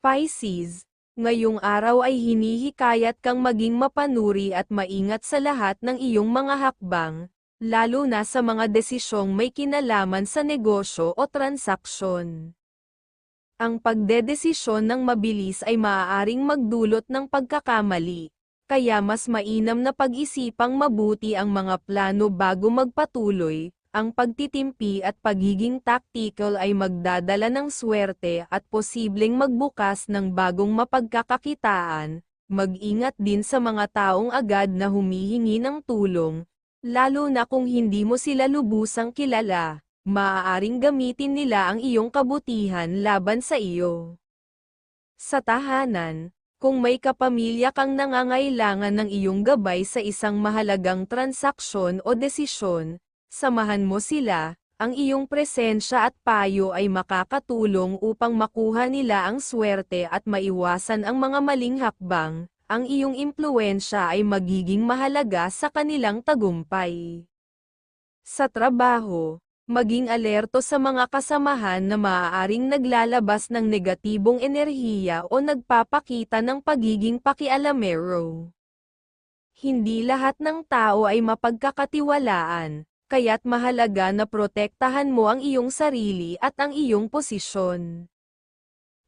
Pisces, ngayong araw ay hinihikayat kang maging mapanuri at maingat sa lahat ng iyong mga hakbang, lalo na sa mga desisyong may kinalaman sa negosyo o transaksyon. Ang pagdedesisyon ng mabilis ay maaaring magdulot ng pagkakamali, kaya mas mainam na pag-isipang mabuti ang mga plano bago magpatuloy, ang pagtitimpi at pagiging tactical ay magdadala ng swerte at posibleng magbukas ng bagong mapagkakakitaan, mag-ingat din sa mga taong agad na humihingi ng tulong, lalo na kung hindi mo sila lubusang kilala, maaaring gamitin nila ang iyong kabutihan laban sa iyo. Sa tahanan, kung may kapamilya kang nangangailangan ng iyong gabay sa isang mahalagang transaksyon o desisyon, samahan mo sila, ang iyong presensya at payo ay makakatulong upang makuha nila ang swerte at maiwasan ang mga maling hakbang, ang iyong impluensya ay magiging mahalaga sa kanilang tagumpay. Sa trabaho, maging alerto sa mga kasamahan na maaaring naglalabas ng negatibong enerhiya o nagpapakita ng pagiging pakialamero. Hindi lahat ng tao ay mapagkakatiwalaan, kaya't mahalaga na protektahan mo ang iyong sarili at ang iyong posisyon.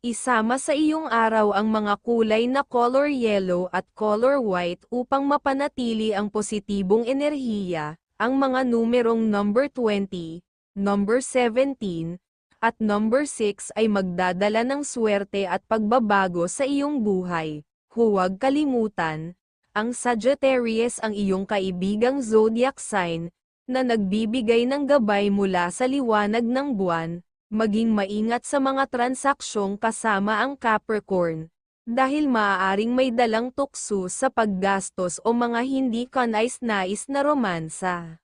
Isama sa iyong araw ang mga kulay na color yellow at color white upang mapanatili ang positibong enerhiya, ang mga numerong number 20, number 17, at number 6 ay magdadala ng swerte at pagbabago sa iyong buhay. Huwag kalimutan, ang Sagittarius ang iyong kaibigang zodiac sign, na nagbibigay ng gabay mula sa liwanag ng buwan, maging maingat sa mga transaksyong kasama ang Capricorn, dahil maaaring may dalang tukso sa paggastos o mga hindi kanais-nais na romansa.